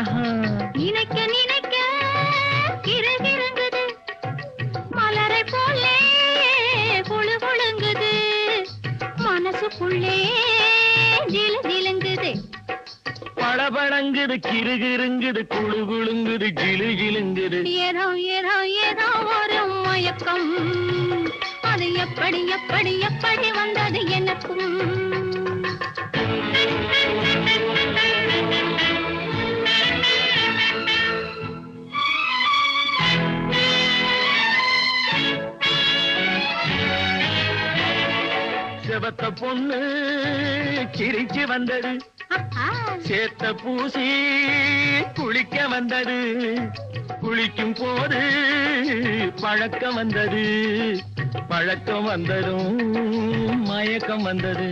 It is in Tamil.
நினைக்க நினைக்க இறங்கிருங்குது மலரை போலே கொழு கொழுங்குது மனசுக்குள்ளே ஜிலு ஜிலுங்குது. படபடங்குது கிருகிருங்குது குழு குழுங்குது ஜிலு ஜிலுங்குது. ஏதோ ஏதோ ஏதோ ஒரு மயக்கம். அது எப்படி எப்படி எப்படி வந்தது எனக்கும். செவத்த பொண்ணு சிரிச்சு வந்தது. சேத்த பூசி குளிக்க வந்தது. குளிக்கும் போது பழக்கம் வந்தது. பழக்கம் வந்ததும் மயக்கம் வந்தது.